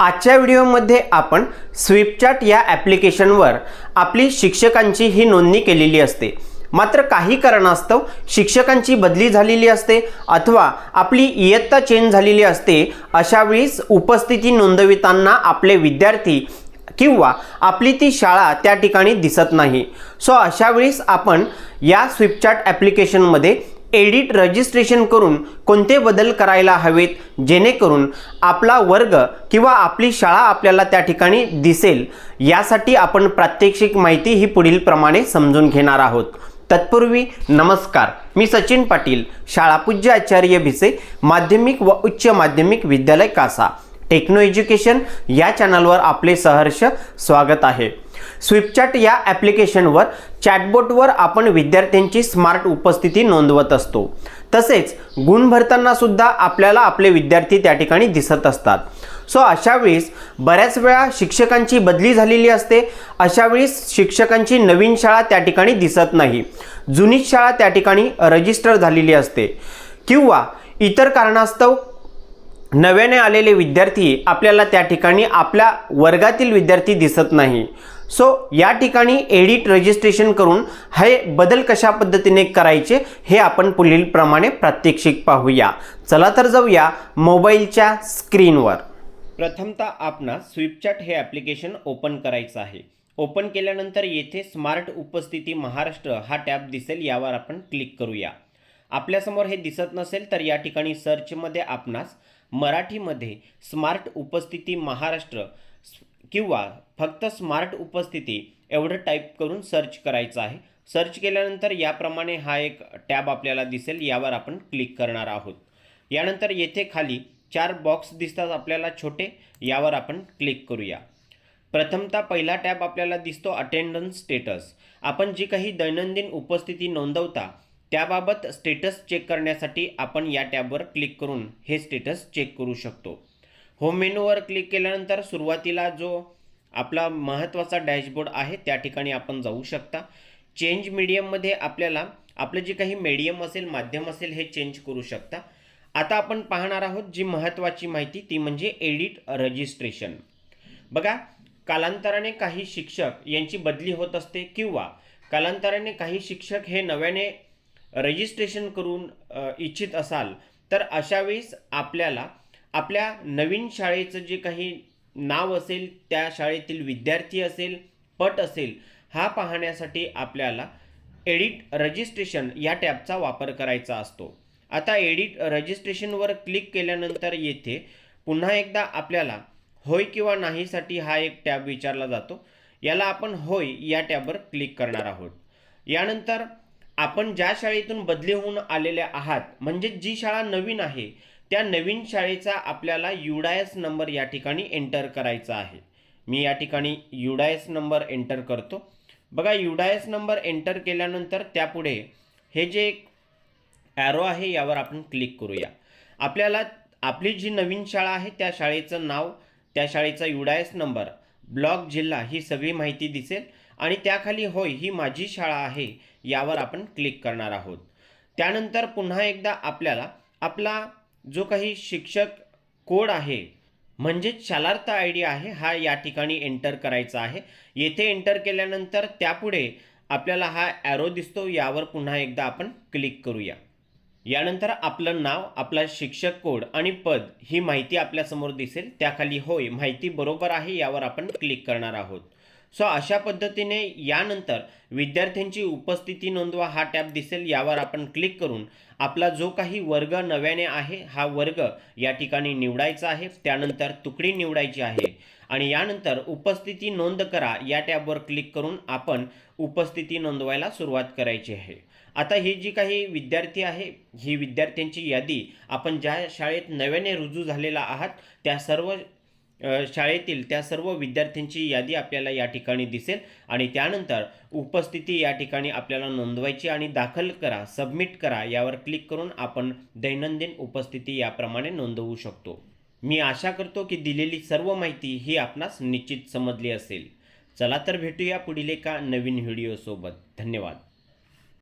आजच्या व्हिडिओमध्ये आपण स्विपचॅट या ॲप्लिकेशनवर आपली शिक्षकांची ही नोंदणी केलेली असते. मात्र काही कारणास्तव शिक्षकांची बदली झालेली असते अथवा आपली इयत्ता चेंज झालेली असते अशा वेळीस उपस्थिती नोंदविताना आपले विद्यार्थी किंवा आपली ती शाळा त्या ठिकाणी दिसत नाही. सो अशा वेळेस आपण या स्विपचॅट ॲप्लिकेशनमध्ये एडिट रजिस्ट्रेशन करून कोणते बदल करायला हवेत जेणेकरून आपला वर्ग किंवा आपली शाळा आपल्याला त्या ठिकाणी दिसेल. यासाठी आपण प्रात्यक्षिक माहिती ही पुढील प्रमाणे समजून घेणार आहोत. तत्पूर्वी नमस्कार मी सचिन पाटील शाळापूज्य आचार्य भिसे माध्यमिक व उच्च माध्यमिक विद्यालय कासा. टेक्नो एज्युकेशन या चॅनलवर आपले सहर्ष स्वागत आहे. स्विपचॅट या ॲप्लिकेशनवर चॅटबोटवर आपण विद्यार्थ्यांची स्मार्ट उपस्थिती नोंदवत असतो. तसेच गुण भरताना सुद्धा आपल्याला आपले विद्यार्थी त्या ठिकाणी दिसत असतात. सो अशा वेळेस बऱ्याच वेळा शिक्षकांची बदली झालेली असते. अशा वेळेस शिक्षकांची नवीन शाळा त्या ठिकाणी दिसत नाही. जुनीच शाळा त्या ठिकाणी रजिस्टर झालेली असते. किंवा इतर कारणास्तव नव्याने आलेले विद्यार्थी आपल्याला त्या ठिकाणी आपल्या वर्गातील विद्यार्थी दिसत नाही. सो या ठिकाणी एडिट रजिस्ट्रेशन करून हे बदल कशा पद्धतीने करायचे हे आपण पुढील प्रमाणे प्रात्यक्षिक पाहूया. चला तर जाऊया मोबाईलच्या स्क्रीनवर. प्रथमतः आपणास स्विपचॅट हे ॲप्लिकेशन ओपन करायचं आहे. ओपन केल्यानंतर येथे स्मार्ट उपस्थिती महाराष्ट्र हा टॅब दिसेल यावर आपण क्लिक करूया. आपल्यासमोर हे दिसत नसेल तर या ठिकाणी सर्चमध्ये आपणास मराठीमध्ये स्मार्ट उपस्थिती महाराष्ट्र किंवा फक्त स्मार्ट उपस्थिती एवढं टाईप करून सर्च करायचं आहे. सर्च केल्यानंतर याप्रमाणे हा एक टॅब आपल्याला दिसेल यावर आपण क्लिक करणार आहोत. यानंतर येथे खाली चार बॉक्स दिसतात आपल्याला छोटे यावर आपण क्लिक करूया. प्रथमतः पहिला टॅब आपल्याला दिसतो अटेंडन्स स्टेटस. आपण जी काही दैनंदिन उपस्थिती नोंदवता त्याबाबत स्टेटस चेक करण्यासाठी आपण या टॅबवर क्लिक करून हे स्टेटस चेक करू शकतो. होम मेनूवर क्लिक केल्यानंतर सुरुवातीला जो आपला महत्त्वाचा डॅशबोर्ड आहे त्या ठिकाणी आपण जाऊ शकता. चेंज मीडियममध्ये आपल्याला आपलं जे काही मीडियम असेल माध्यम असेल हे चेंज करू शकता. आता आपण पाहणार आहोत जी महत्त्वाची माहिती ती म्हणजे एडिट रजिस्ट्रेशन बघा कालांतराने काही शिक्षक यांची बदली होत असते किंवा कालांतराने काही शिक्षक हे नव्याने रजिस्ट्रेशन करून इच्छित असाल तर अशा वेळेस आपल्याला आपल्या नवीन शाळेचं जे काही नाव असेल त्या शाळेतील विद्यार्थी असेल पट असेल हा पाहण्यासाठी आपल्याला एडिट रजिस्ट्रेशन या टॅबचा वापर करायचा असतो. आता एडिट रजिस्ट्रेशनवर क्लिक केल्यानंतर येथे पुन्हा एकदा आपल्याला होय किंवा नाहीसाठी हा एक टॅब विचारला जातो. याला आपण होय या टॅबवर क्लिक करणार आहोत. यानंतर आपण ज्या शाळेतून बदली होऊन आलेल्या आहात म्हणजे जी शाळा नवीन आहे त्या नवीन शाळेचा आपल्याला युडायस नंबर या ठिकाणी एंटर करायचा आहे. मी या ठिकाणी युडायस नंबर एंटर करतो. बघा युडायस नंबर एंटर केल्यानंतर त्यापुढे हे जे एक ॲरो आहे यावर आपण क्लिक करूया. आपल्याला आपली जी नवीन शाळा आहे त्या शाळेचं नाव त्या शाळेचा युडायस नंबर ब्लॉक जिल्हा ही सगळी माहिती दिसेल. आणि त्याखाली होय ही माझी शाळा आहे यावर आपण क्लिक करणार आहोत. त्यानंतर पुन्हा एकदा आपल्याला आपला जो काही शिक्षक कोड आहे म्हणजेच शालार्थ आय डी आहे हा या ठिकाणी एंटर करायचा आहे. येथे एंटर केल्यानंतर त्यापुढे आपल्याला हा ॲरो दिसतो यावर पुन्हा एकदा आपण क्लिक करूया. यानंतर आपलं नाव आपला शिक्षक कोड आणि पद ही माहिती आपल्यासमोर दिसेल. त्याखाली होय माहिती बरोबर आहे यावर आपण क्लिक करणार आहोत. सो अशा पद्धतीने यानंतर विद्यार्थ्यांची उपस्थिती नोंदवा हा टॅब दिसेल यावर आपण क्लिक करून आपला जो काही वर्ग नव्याने आहे हा वर्ग या ठिकाणी निवडायचा आहे त्यानंतर तुकडी निवडायची आहे. आणि यानंतर उपस्थिती नोंद करा या टॅबवर क्लिक करून आपण उपस्थिती नोंदवायला सुरुवात करायची आहे. आता ही जी काही विद्यार्थी आहे ही विद्यार्थ्यांची यादी आपण ज्या शाळेत नव्याने रुजू झालेला आहात त्या सर्व शाळेतील त्या सर्व विद्यार्थ्यांची यादी आपल्याला या ठिकाणी दिसेल आणि त्यानंतर उपस्थिती या ठिकाणी आपल्याला नोंदवायची आणि दाखल करा सबमिट करा यावर क्लिक करून आपण दैनंदिन उपस्थिती याप्रमाणे नोंदवू शकतो. मी आशा करतो की दिलेली सर्व माहिती ही आपणास निश्चित समजली असेल. चला तर भेटूया पुढील एका नवीन व्हिडिओसोबत. धन्यवाद.